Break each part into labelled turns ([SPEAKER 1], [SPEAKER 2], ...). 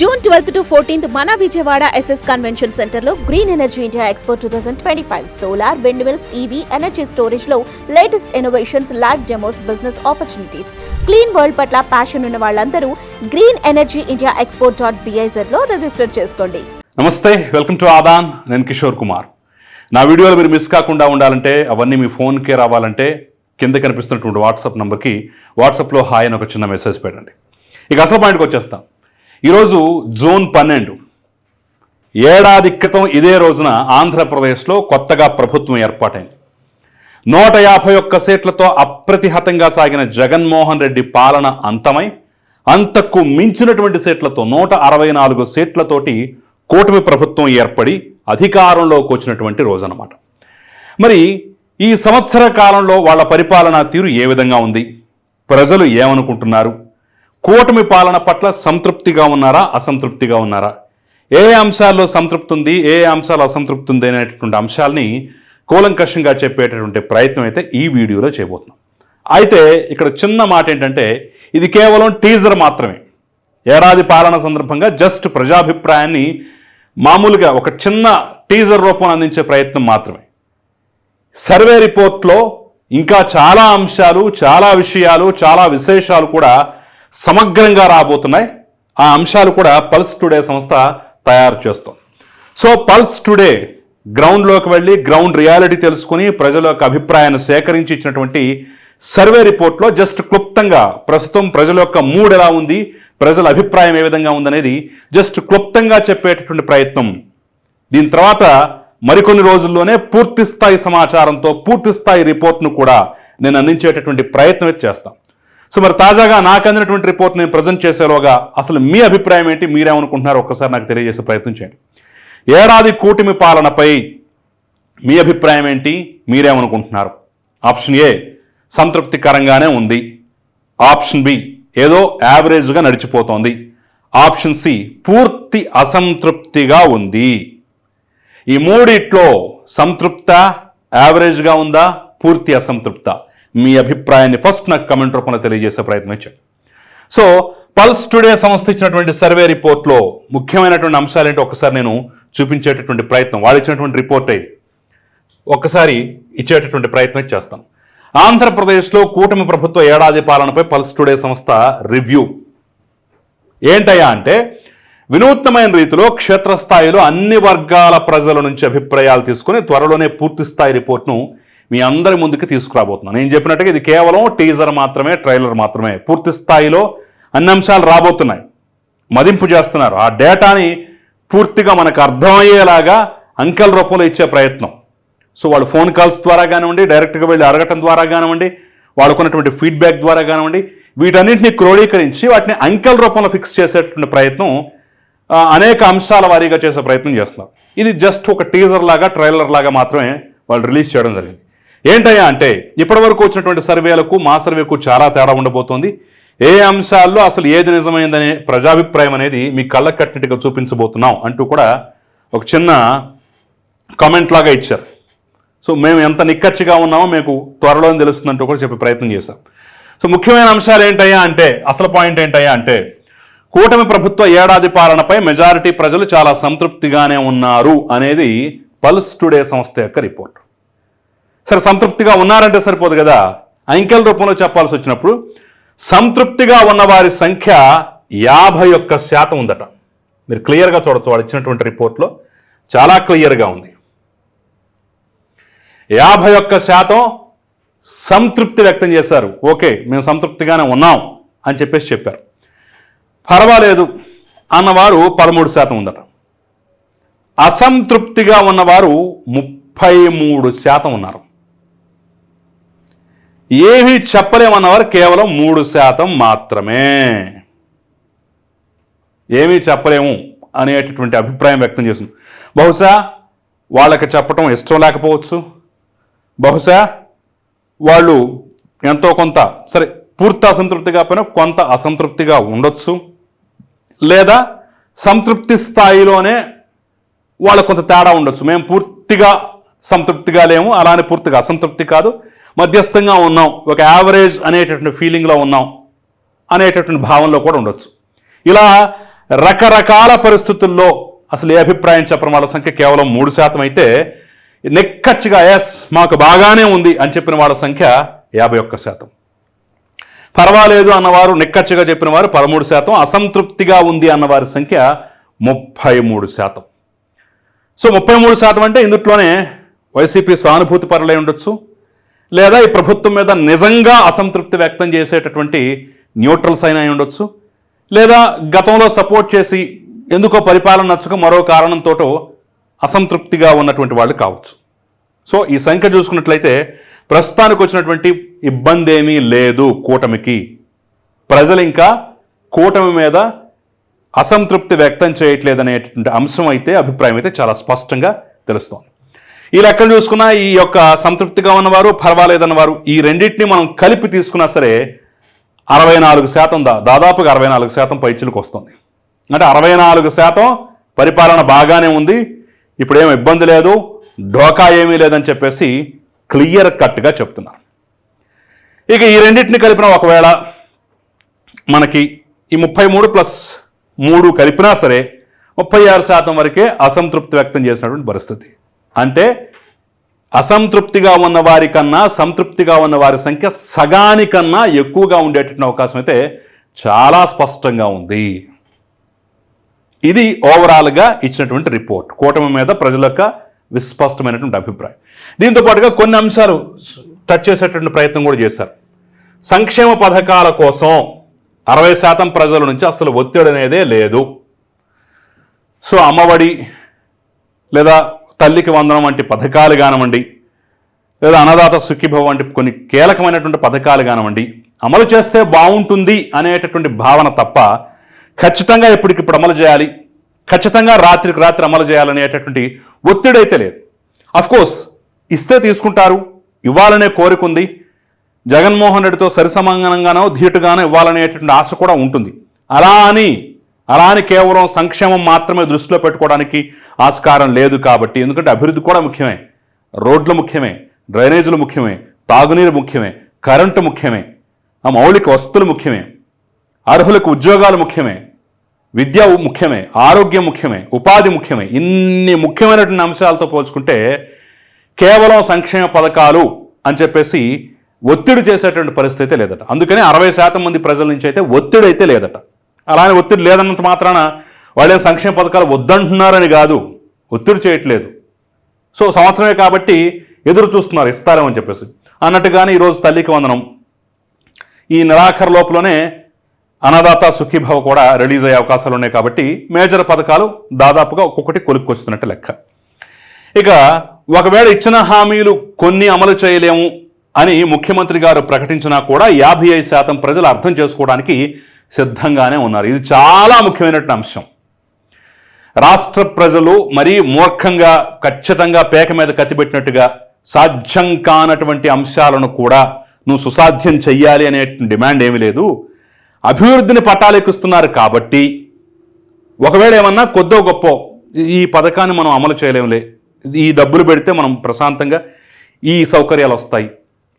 [SPEAKER 1] June twelfth to fourteenth మన Vijayawada SS convention సెంటర్లో Green Energy India Expo two thousand twenty five solar wind mills EV energy స్టోరేజ్లో latest innovations live demos business opportunities clean world పట్ల passion ఉన్న వాళ్ళందరూ Green Energy India Expo dot బిఐజర్లో register చేసుకోండి.
[SPEAKER 2] నమస్తే welcome to Aadan నేను కిషోర్ కుమార్. నా వీడియోలు మీరు మిస్ కాకుండా ఉండాలంటే అవన్నీ మీ ఫోన్కే రావాలంటే కింద కనిపిస్తున్నటువంటి వాట్సాప్ నెంబర్కి వాట్సాప్లో హాయ్ అని ఒక చిన్న మెసేజ్ పెట్టండి. ఇక అసలు పాయింట్కి వచ్చేస్తాం. ఈరోజు జూన్ పన్నెండు. ఏడాది క్రితం ఇదే రోజున ఆంధ్రప్రదేశ్లో కొత్తగా ప్రభుత్వం ఏర్పాటైంది. నూట యాభై ఒక్క సీట్లతో అప్రతిహతంగా సాగిన జగన్మోహన్ రెడ్డి పాలన అంతమై అంతకు మించినటువంటి సీట్లతో నూట అరవై నాలుగు సీట్లతోటి కూటమి ప్రభుత్వం ఏర్పడి అధికారంలోకి వచ్చినటువంటి రోజు మరి ఈ సంవత్సర కాలంలో వాళ్ళ పరిపాలనా తీరు ఏ విధంగా ఉంది? ప్రజలు ఏమనుకుంటున్నారు? కూటమి పాలన పట్ల సంతృప్తిగా ఉన్నారా అసంతృప్తిగా ఉన్నారా? ఏ అంశాల్లో సంతృప్తి ఉంది ఏ అంశాలు అసంతృప్తి ఉంది అనేటటువంటి అంశాలని కూలంకషంగా చెప్పేటటువంటి ప్రయత్నం అయితే ఈ వీడియోలో చేయబోతున్నాం. అయితే ఇక్కడ చిన్న మాట ఏంటంటే ఇది కేవలం టీజర్ మాత్రమే. ఏడాది పాలన సందర్భంగా జస్ట్ ప్రజాభిప్రాయాన్ని మామూలుగా ఒక చిన్న టీజర్ రూపం అందించే ప్రయత్నం మాత్రమే. సర్వే రిపోర్ట్లో ఇంకా చాలా అంశాలు చాలా విషయాలు చాలా విశేషాలు కూడా సమగ్రంగా రాబోతున్నాయి. ఆ అంశాలు కూడా పల్స్ టుడే సంస్థ తయారు చేస్తాం సో పల్స్ టుడే గ్రౌండ్లోకి వెళ్ళి గ్రౌండ్ రియాలిటీ తెలుసుకుని ప్రజల యొక్క అభిప్రాయాన్ని సేకరించి ఇచ్చినటువంటి సర్వే రిపోర్ట్లో జస్ట్ క్లుప్తంగా ప్రస్తుతం ప్రజల యొక్క మూడ్ ఎలా ఉంది ప్రజల అభిప్రాయం ఏ విధంగా ఉందనేది జస్ట్ క్లుప్తంగా చెప్పేటటువంటి ప్రయత్నం. దీని తర్వాత మరికొన్ని రోజుల్లోనే పూర్తిస్థాయి సమాచారంతో పూర్తిస్థాయి రిపోర్ట్ను కూడా నేను అందించేటటువంటి ప్రయత్నం అయితే చేస్తాం. సో మరి తాజాగా నాకు అందినటువంటి రిపోర్ట్ నేను ప్రజెంట్ చేసేలోగా అసలు మీ అభిప్రాయం ఏంటి? మీరేమనుకుంటున్నారో ఒక్కసారి నాకు తెలియజేసే ప్రయత్నం చేయండి. ఏడాది కూటమి పాలనపై మీ అభిప్రాయం ఏంటి? మీరేమనుకుంటున్నారు? ఆప్షన్ ఏ సంతృప్తికరంగానే ఉంది. ఆప్షన్ బి ఏదో యావరేజ్గా నడిచిపోతోంది. ఆప్షన్ సి పూర్తి అసంతృప్తిగా ఉంది. ఈ మూడిట్లో సంతృప్త యావరేజ్గా ఉందా? పూర్తి అసంతృప్త. మీ అభిప్రాయాన్ని ఫస్ట్ నాకు కమెంట్ రూపంలో తెలియజేసే ప్రయత్నం చేయండి. సో పల్స్ టుడే సంస్థ ఇచ్చినటువంటి సర్వే రిపోర్ట్లో ముఖ్యమైనటువంటి అంశాలు ఏంటో? ఒకసారి నేను చూపించేటటువంటి ప్రయత్నం వాళ్ళు ఇచ్చినటువంటి రిపోర్ట్ ఇది ఒక్కసారి ఇచ్చేటటువంటి ప్రయత్నం చేస్తాం. ఆంధ్రప్రదేశ్లో కూటమి ప్రభుత్వ ఏడాది పాలనపై పల్స్ టుడే సంస్థ రివ్యూ. ఏంటయ్యా అంటే వినూత్నమైన రీతిలో క్షేత్రస్థాయిలో అన్ని వర్గాల ప్రజల నుంచి అభిప్రాయాలు తీసుకుని త్వరలోనే పూర్తి స్థాయి రిపోర్ట్ను మీ అందరి ముందుకు తీసుకురాబోతున్నాను. నేను చెప్పినట్టుగా ఇది కేవలం టీజర్ మాత్రమే ట్రైలర్ మాత్రమే. పూర్తి స్థాయిలో అన్ని అంశాలు రాబోతున్నాయి. మదింపు చేస్తున్నారు. ఆ డేటాని పూర్తిగా మనకు అర్థమయ్యేలాగా అంకెల రూపంలో ఇచ్చే ప్రయత్నం. సో వాళ్ళు ఫోన్ కాల్స్ ద్వారా కానివ్వండి డైరెక్ట్గా వెళ్ళి అడగటం ద్వారా కానివ్వండి వాళ్ళకున్నటువంటి ఫీడ్బ్యాక్ ద్వారా కానివ్వండి వీటన్నింటినీ క్రోడీకరించి వాటిని అంకెల రూపంలో ఫిక్స్ చేసేటువంటి ప్రయత్నం అనేక అంశాల వారీగా చేసే ప్రయత్నం చేస్తున్నారు. ఇది జస్ట్ ఒక టీజర్ లాగా ట్రైలర్ లాగా మాత్రమే వాళ్ళు రిలీజ్ చేయడం జరిగింది. ఏంటయ్యా అంటే ఇప్పటివరకు వచ్చినటువంటి సర్వేలకు మా సర్వేకు చాలా తేడా ఉండబోతోంది. ఏ అంశాల్లో అసలు ఏది నిజమైందనే ప్రజాభిప్రాయం అనేది మీ కళ్ళకు కట్టినట్టుగా చూపించబోతున్నాం అంటూ కూడా ఒక చిన్న కామెంట్ లాగా ఇచ్చారు. సో మేము ఎంత నిక్కచ్చిగా ఉన్నామో మీకు త్వరలో తెలుస్తుందంటూ కూడా చెప్పే ప్రయత్నం చేశాం. సో ముఖ్యమైన అంశాలు ఏంటయ్యా అంటే అసలు పాయింట్ ఏంటయ్యా అంటే కూటమి ప్రభుత్వ ఏడాది పాలనపై మెజారిటీ ప్రజలు చాలా సంతృప్తిగానే ఉన్నారు అనేది పల్స్ టుడే సంస్థ యొక్క రిపోర్ట్ సరే సంతృప్తిగా ఉన్నారంటే సరిపోదు కదా. అంకెల రూపంలో చెప్పాల్సి వచ్చినప్పుడు సంతృప్తిగా ఉన్నవారి సంఖ్య యాభై ఒక్క శాతం ఉందట. మీరు క్లియర్గా చూడొచ్చు వాళ్ళు ఇచ్చినటువంటి రిపోర్ట్లో చాలా క్లియర్గా ఉంది. యాభై ఒక్క శాతం సంతృప్తి వ్యక్తం చేశారు. ఓకే మేము సంతృప్తిగానే ఉన్నాం అని చెప్పేసి చెప్పారు. పర్వాలేదు అన్నవారు పదమూడు శాతం ఉందట. అసంతృప్తిగా ఉన్నవారు ముప్పై మూడు శాతం ఉన్నారు. ఏమీ చెప్పలేమన్నవారు కేవలం మూడు శాతం మాత్రమే. ఏమీ చెప్పలేము అనేటటువంటి అభిప్రాయం వ్యక్తం చేసింది బహుశా వాళ్ళకి చెప్పటం ఇష్టం లేకపోవచ్చు. బహుశా వాళ్ళు ఎంతో కొంత సరే పూర్తి అసంతృప్తిగా పైన కొంత అసంతృప్తిగా ఉండొచ్చు. లేదా సంతృప్తి స్థాయిలోనే వాళ్ళ కొంత తేడా ఉండొచ్చు. మేము పూర్తిగా సంతృప్తిగా లేము. అలానే పూర్తిగా అసంతృప్తి కాదు. మధ్యస్థంగా ఉన్నాం. ఒక యావరేజ్ అనేటటువంటి ఫీలింగ్లో ఉన్నాం. అనేటటువంటి భావంలో కూడా ఉండొచ్చు. ఇలా రకరకాల పరిస్థితుల్లో అసలు ఏ అభిప్రాయం చెప్పడం వాళ్ళ సంఖ్య కేవలం మూడు శాతం అయితే నెక్కచ్చిగా ఎస్ మాకు బాగానే ఉంది అని చెప్పిన వాళ్ళ సంఖ్య యాభై ఒక్క శాతం. పర్వాలేదు అన్నవారు నిక్కచ్చిగా చెప్పిన వారు పదమూడు శాతం. అసంతృప్తిగా ఉంది అన్నవారి సంఖ్య ముప్పై మూడు శాతం. సో ముప్పై మూడు శాతం అంటే ఇందుట్లోనే వైసీపీ సానుభూతి పరులై ఉండొచ్చు. లేదా ఈ ప్రభుత్వం మీద నిజంగా అసంతృప్తి వ్యక్తం చేసేటటువంటి న్యూట్రల్స్ అయినా అయి ఉండొచ్చు. లేదా గతంలో సపోర్ట్ చేసి ఎందుకో పరిపాలన నచ్చక మరో కారణంతోటో అసంతృప్తిగా ఉన్నటువంటి వాళ్ళు కావచ్చు. సో ఈ సంఖ్య చూసుకున్నట్లయితే ప్రస్తుతానికి వచ్చినటువంటి ఇబ్బంది ఏమీ లేదు కూటమికి. ప్రజలు ఇంకా కూటమి మీద అసంతృప్తి వ్యక్తం చేయట్లేదనేటువంటి అంశం అయితే అభిప్రాయం అయితే చాలా స్పష్టంగా తెలుస్తోంది. ఈ లెక్కలు చూసుకున్నా ఈ యొక్క సంతృప్తిగా ఉన్నవారు పర్వాలేదన్నవారు ఈ రెండింటిని మనం కలిపి తీసుకున్నా సరే అరవై నాలుగు శాతం దా దాదాపుగా అరవై నాలుగు శాతం పైచులకు వస్తుంది. అంటే అరవై నాలుగు శాతం పరిపాలన బాగానే ఉంది. ఇప్పుడేం ఇబ్బంది లేదు. డోకా ఏమీ లేదని చెప్పేసి క్లియర్ కట్గా చెప్తున్నారు. ఇక ఈ రెండింటిని కలిపిన ఒకవేళ మనకి ఈ ముప్పై మూడు ప్లస్ మూడు కలిపినా సరే ముప్పై ఆరు శాతం వరకే అసంతృప్తి వ్యక్తం చేసినటువంటి పరిస్థితి. అంటే అసంతృప్తిగా ఉన్న వారి కన్నా సంతృప్తిగా ఉన్న వారి సంఖ్య సగానికన్నా ఎక్కువగా ఉండేటటువంటి అవకాశం అయితే చాలా స్పష్టంగా ఉంది. ఇది ఓవరాల్గా ఇచ్చినటువంటి రిపోర్ట్ కూటమి మీద ప్రజల యొక్క విస్పష్టమైనటువంటి అభిప్రాయం. దీంతో పాటుగా కొన్ని అంశాలు టచ్ చేసేటువంటి ప్రయత్నం కూడా చేశారు. సంక్షేమ పథకాల కోసం అరవై శాతం ప్రజల నుంచి అసలు ఒత్తిడి అనేదే లేదు. సో అమ్మఒడి లేదా తల్లికి వందనం వంటి పథకాలు కానివ్వండి లేదా అన్నదాత సుఖీభవ వంటి కొన్ని కీలకమైనటువంటి పథకాలు కానివ్వండి అమలు చేస్తే బాగుంటుంది అనేటటువంటి భావన తప్ప ఖచ్చితంగా ఎప్పటికిప్పుడు అమలు చేయాలి ఖచ్చితంగా రాత్రికి రాత్రి అమలు చేయాలనేటటువంటి ఒత్తిడి అయితే లేదు. అఫ్కోర్స్ ఇస్తే తీసుకుంటారు ఇవ్వాలనే కోరిక ఉంది జగన్మోహన్ రెడ్డితో సరిసమానంగానో ధీటుగానో ఇవ్వాలనేటువంటి ఆశ కూడా ఉంటుంది. అలా అని అలా అని కేవలం సంక్షేమం మాత్రమే దృష్టిలో పెట్టుకోవడానికి ఆస్కారం లేదు కాబట్టి ఎందుకంటే అభివృద్ధి కూడా ముఖ్యమే. రోడ్లు ముఖ్యమే డ్రైనేజీలు ముఖ్యమే తాగునీరు ముఖ్యమే కరెంటు ముఖ్యమే ఆ మౌలిక వస్తువులు ముఖ్యమే అర్హులకు ఉద్యోగాలు ముఖ్యమే విద్య ముఖ్యమే ఆరోగ్యం ముఖ్యమే ఉపాధి ముఖ్యమే. ఇన్ని ముఖ్యమైనటువంటి అంశాలతో పోల్చుకుంటే కేవలం సంక్షేమ పథకాలు అని చెప్పేసి ఒత్తిడి చేసేటువంటి పరిస్థితి లేదట. అందుకనే అరవై శాతం మంది ప్రజల నుంచి అయితే ఒత్తిడి అయితే లేదట. అలానే ఒత్తిడి లేదన్నంత మాత్రాన వాళ్ళే సంక్షేమ పథకాలు వద్దంటున్నారని కాదు. ఒత్తిడి చేయట్లేదు. సో సంవత్సరమే కాబట్టి ఎదురు చూస్తున్నారు ఇస్తారేమని చెప్పేసి. అన్నట్టుగానే ఈరోజు తల్లికి వందనం. ఈ నెలాఖరు లోపలనే అన్నదాత సుఖీభావ కూడా రిలీజ్ అయ్యే అవకాశాలు ఉన్నాయి కాబట్టి మేజర్ పథకాలు దాదాపుగా ఒక్కొక్కటి కొలుక్కొస్తున్నట్టు లెక్క. ఇక ఒకవేళ ఇచ్చిన హామీలు కొన్ని అమలు చేయలేము అని ముఖ్యమంత్రి గారు ప్రకటించినా కూడా యాభై ఐదు శాతం ప్రజలు అర్థం చేసుకోవడానికి సిద్ధంగానే ఉన్నారు. ఇది చాలా ముఖ్యమైనటువంటి అంశం. రాష్ట్ర ప్రజలు మరీ మూర్ఖంగా ఖచ్చితంగా పేక మీద కత్తిపెట్టినట్టుగా సాధ్యం కానటువంటి అంశాలను కూడా నువ్వు సుసాధ్యం చెయ్యాలి అనే డిమాండ్ ఏమీ లేదు. అభివృద్ధిని పట్టాలెక్కుస్తున్నారు కాబట్టి ఒకవేళ ఏమన్నా కొద్దో గొప్ప ఈ పథకాన్ని మనం అమలు చేయలేములే. ఈ డబ్బులు పెడితే మనం ప్రశాంతంగా ఈ సౌకర్యాలు వస్తాయి.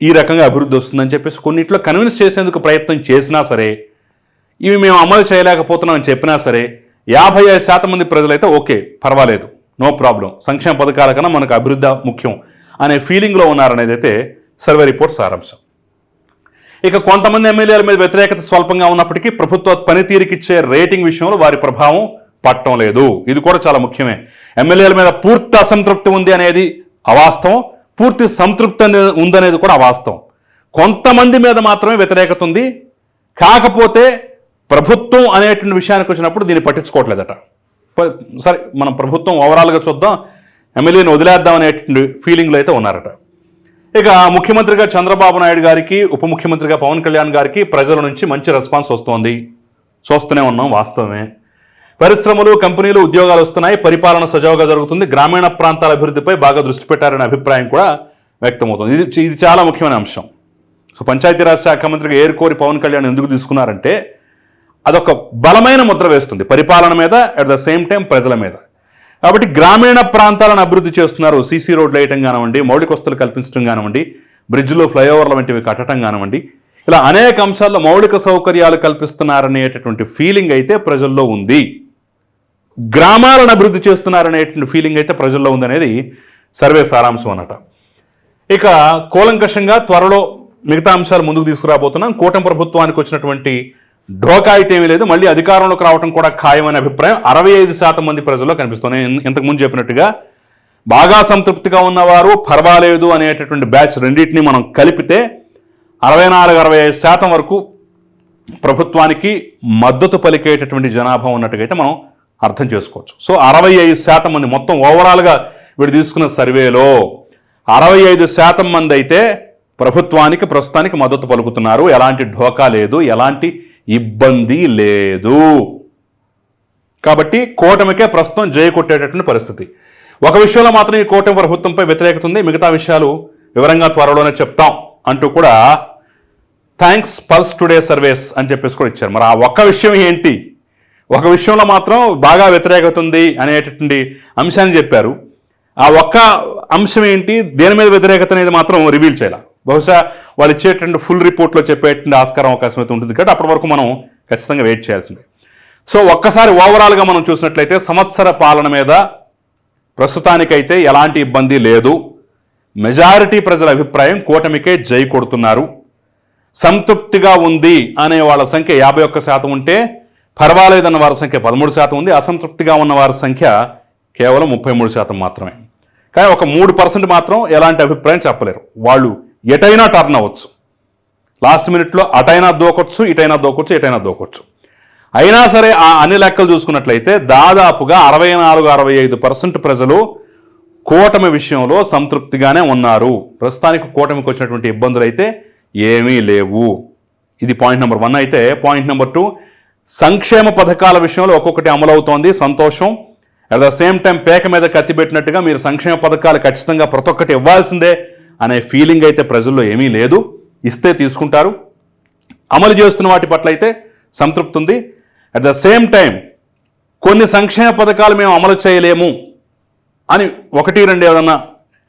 [SPEAKER 2] ఈ రకంగా అభివృద్ధి వస్తుందని చెప్పేసి కొన్నిట్లో కన్విన్స్ చేసేందుకు ప్రయత్నం చేసినా సరే ఇవి మేము అమలు చేయలేకపోతున్నామని చెప్పినా సరే యాభై ఐదు శాతం మంది ప్రజలైతే ఓకే పర్వాలేదు. No problem. సంక్షేమ పథకాల కన్నా మనకు అభివృద్ధి ముఖ్యం అనే ఫీలింగ్లో ఉన్నారనేది అయితే సర్వే రిపోర్ట్ సారాంశం. ఇక కొంతమంది ఎమ్మెల్యేల మీద వ్యతిరేకత స్వల్పంగా ఉన్నప్పటికీ ప్రభుత్వ పనితీరుకిచ్చే రేటింగ్ విషయంలో వారి ప్రభావం పట్టడం లేదు. ఇది కూడా చాలా ముఖ్యమే. ఎమ్మెల్యేల మీద పూర్తి అసంతృప్తి ఉంది అనేది అవాస్తవం. పూర్తి సంతృప్తి ఉందనేది కూడా అవాస్తవం. కొంతమంది మీద మాత్రమే వ్యతిరేకత ఉంది. కాకపోతే ప్రభుత్వం అనేటువంటి విషయానికి వచ్చినప్పుడు దీన్ని పట్టించుకోవట్లేదట. సరే మనం ప్రభుత్వం ఓవరాల్గా చూద్దాం. ఎమ్మెల్యేని వదిలేద్దాం అనేటువంటి ఫీలింగ్లో అయితే ఉన్నారట. ఇక ముఖ్యమంత్రిగా చంద్రబాబు నాయుడు గారికి ఉప ముఖ్యమంత్రిగా పవన్ కళ్యాణ్ గారికి ప్రజల నుంచి మంచి రెస్పాన్స్ వస్తోంది. చూస్తూనే ఉన్నాం వాస్తవమే. పరిశ్రమలు కంపెనీలు ఉద్యోగాలు వస్తున్నాయి. పరిపాలన సజావుగా జరుగుతుంది. గ్రామీణ ప్రాంతాల అభివృద్ధిపై బాగా దృష్టి పెట్టారనే అభిప్రాయం కూడా వ్యక్తమవుతుంది. ఇది ఇది చాలా ముఖ్యమైన అంశం. సో పంచాయతీరాజ్ శాఖ మంత్రిగా ఏరుకోరి పవన్ కళ్యాణ్ ఎందుకు తీసుకున్నారంటే అదొక బలమైన ముద్ర వేస్తుంది పరిపాలన మీద అట్ ద సేమ్ టైం ప్రజల మీద. కాబట్టి గ్రామీణ ప్రాంతాలను అభివృద్ధి చేస్తున్నారు సీసీ రోడ్లు వేయటం కానివ్వండి మౌలిక వస్తువులు కల్పించడం కానివ్వండి బ్రిడ్జ్లు ఫ్లైఓవర్ల వంటివి కట్టడం కానివ్వండి ఇలా అనేక అంశాల్లో మౌలిక సౌకర్యాలు కల్పిస్తున్నారనేటటువంటి ఫీలింగ్ అయితే ప్రజల్లో ఉంది. గ్రామాలను అభివృద్ధి చేస్తున్నారనేటువంటి ఫీలింగ్ అయితే ప్రజల్లో ఉందనేది సర్వే సారాంశం అన్నట ఇక కూలంకషంగా త్వరలో మిగతా అంశాలు ముందుకు తీసుకురాబోతున్నాం. కూటమి ప్రభుత్వానికి వచ్చినటువంటి ఢోకా అయితే ఏమీ లేదు. మళ్ళీ అధికారంలోకి రావడం కూడా ఖాయమనే అభిప్రాయం. అరవై ఐదు శాతం మంది ప్రజల్లో కనిపిస్తుంది. ఇంతకుముందు ఇంతకు ముందు చెప్పినట్టుగా బాగా సంతృప్తిగా ఉన్నవారు పర్వాలేదు అనేటటువంటి బ్యాచ్ రెండింటిని మనం కలిపితే అరవై నాలుగు అరవై ఐదు శాతం వరకు ప్రభుత్వానికి మద్దతు పలికేటటువంటి జనాభా ఉన్నట్టుగా అయితే మనం అర్థం చేసుకోవచ్చు. సో అరవై ఐదు శాతం మంది మొత్తం ఓవరాల్గా వీడు తీసుకున్న సర్వేలో అరవై ఐదు శాతం మంది అయితే ప్రభుత్వానికి ప్రస్తుతానికి మద్దతు పలుకుతున్నారు. ఎలాంటి ఢోకా లేదు. ఎలాంటి ఇబ్బంది లేదు. కాబట్టి కూటమికే ప్రస్తుతం జయ కొట్టేటటువంటి పరిస్థితి. ఒక విషయంలో మాత్రం ఈ కూటమి ప్రభుత్వంపై వ్యతిరేకత ఉంది. మిగతా విషయాలు వివరంగా త్వరలోనే చెప్తాం అంటూ కూడా థ్యాంక్స్ పల్స్ టుడే సర్వీస్ అని చెప్పేసి కూడా ఇచ్చారు. మరి ఆ ఒక్క విషయం ఏంటి? ఒక విషయంలో మాత్రం బాగా వ్యతిరేకత ఉంది అనేటటువంటి అంశాన్ని చెప్పారు. ఆ ఒక్క అంశం ఏంటి? దేని మీద వ్యతిరేకత అనేది మాత్రం రివీల్ చేయాలి. బహుశా వాళ్ళు ఇచ్చేటువంటి ఫుల్ రిపోర్ట్లో చెప్పేటువంటి ఆస్కారం అవకాశం అయితే ఉంటుంది. కాబట్టి అప్పటి వరకు మనం ఖచ్చితంగా వెయిట్ చేయాల్సిందే. సో ఒక్కసారి ఓవరాల్గా మనం చూసినట్లయితే సంవత్సర పాలన మీద ప్రస్తుతానికైతే ఎలాంటి ఇబ్బంది లేదు. మెజారిటీ ప్రజల అభిప్రాయం కూటమికే జై కొడుతున్నారు. సంతృప్తిగా ఉంది అనే వాళ్ళ సంఖ్య యాభై ఒక్క శాతం ఉంటే పర్వాలేదన్న వారి సంఖ్య పదమూడు శాతం ఉంది. అసంతృప్తిగా ఉన్న వారి సంఖ్య కేవలం ముప్పై మూడు శాతం మాత్రమే. కానీ ఒక మూడు పర్సెంట్ మాత్రం ఎలాంటి అభిప్రాయం చెప్పలేరు. వాళ్ళు ఎటైనా టర్న్ అవ్వచ్చు. లాస్ట్ మినిట్లో అటైనా దూకొచ్చు ఇటైనా దూకొచ్చు ఎటైనా దూకొచ్చు. అయినా సరే ఆ అన్ని లెక్కలు చూసుకున్నట్లయితే దాదాపుగా అరవై నాలుగు అరవై ఐదు పర్సెంట్ ప్రజలు కూటమి విషయంలో సంతృప్తిగానే ఉన్నారు. ప్రస్తుతానికి కూటమికి వచ్చినటువంటి ఇబ్బందులు అయితే ఏమీ లేవు. ఇది పాయింట్ నెంబర్ వన్ అయితే పాయింట్ నెంబర్ టూ సంక్షేమ పథకాల విషయంలో ఒక్కొక్కటి అమలవుతోంది. సంతోషం. అట్ ద సేమ్ టైం పేక మీద కత్తి పెట్టినట్టుగా మీరు సంక్షేమ పథకాలు ఖచ్చితంగా ప్రతి ఒక్కటి ఇవ్వాల్సిందే. అనే ఫీలింగ్ అయితే ప్రజల్లో ఏమీ లేదు. ఇస్తే తీసుకుంటారు. అమలు చేస్తున్న వాటి పట్ల అయితే సంతృప్తి ఉంది అట్ ద సేమ్ టైం కొన్ని సంక్షేమ పథకాలు మేము అమలు చేయలేము అని ఒకటి రెండు ఏదన్నా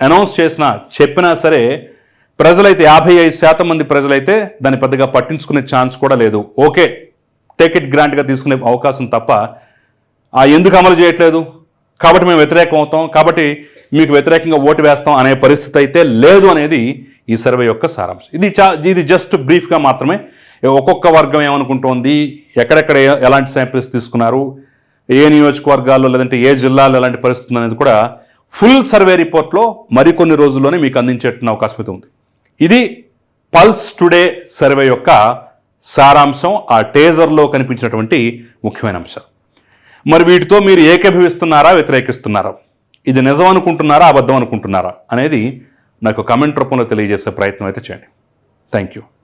[SPEAKER 2] అనౌన్స్ చేసినా చెప్పినా సరే ప్రజలైతే యాభై ఐదు శాతం మంది ప్రజలైతే దాన్ని పెద్దగా పట్టించుకునే ఛాన్స్ కూడా లేదు. ఓకే టేక్ ఇట్ గ్రాంట్గా తీసుకునే అవకాశం తప్ప ఆ ఎందుకు అమలు చేయట్లేదు? కాబట్టి మేము వ్యతిరేకం అవుతాం. కాబట్టి మీకు వ్యతిరేకంగా ఓటు వేస్తాం అనే పరిస్థితి అయితే లేదు అనేది ఈ సర్వే యొక్క సారాంశం. ఇది చా ఇది జస్ట్ బ్రీఫ్గా మాత్రమే. ఒక్కొక్క వర్గం ఏమనుకుంటోంది? ఎక్కడెక్కడ ఎలాంటి శాంపిల్స్ తీసుకున్నారు? ఏ నియోజకవర్గాల్లో లేదంటే ఏ జిల్లాలో ఎలాంటి పరిస్థితుంది అనేది కూడా ఫుల్ సర్వే రిపోర్ట్లో మరికొన్ని రోజుల్లోనే మీకు అందించేట్టున్న అవకాశం అయితే ఉంది. ఇది పల్స్ టుడే సర్వే యొక్క సారాంశం. ఆ టేజర్లో కనిపించినటువంటి ముఖ్యమైన అంశం. మరి వీటితో మీరు ఏకీభవిస్తున్నారా వ్యతిరేకిస్తున్నారా? ఇది నిజం అనుకుంటున్నారా అబద్ధం అనుకుంటున్నారా అనేది నాకు కమెంట్ రూపంలో తెలియజేసే ప్రయత్నం అయితే చేయండి. Thank you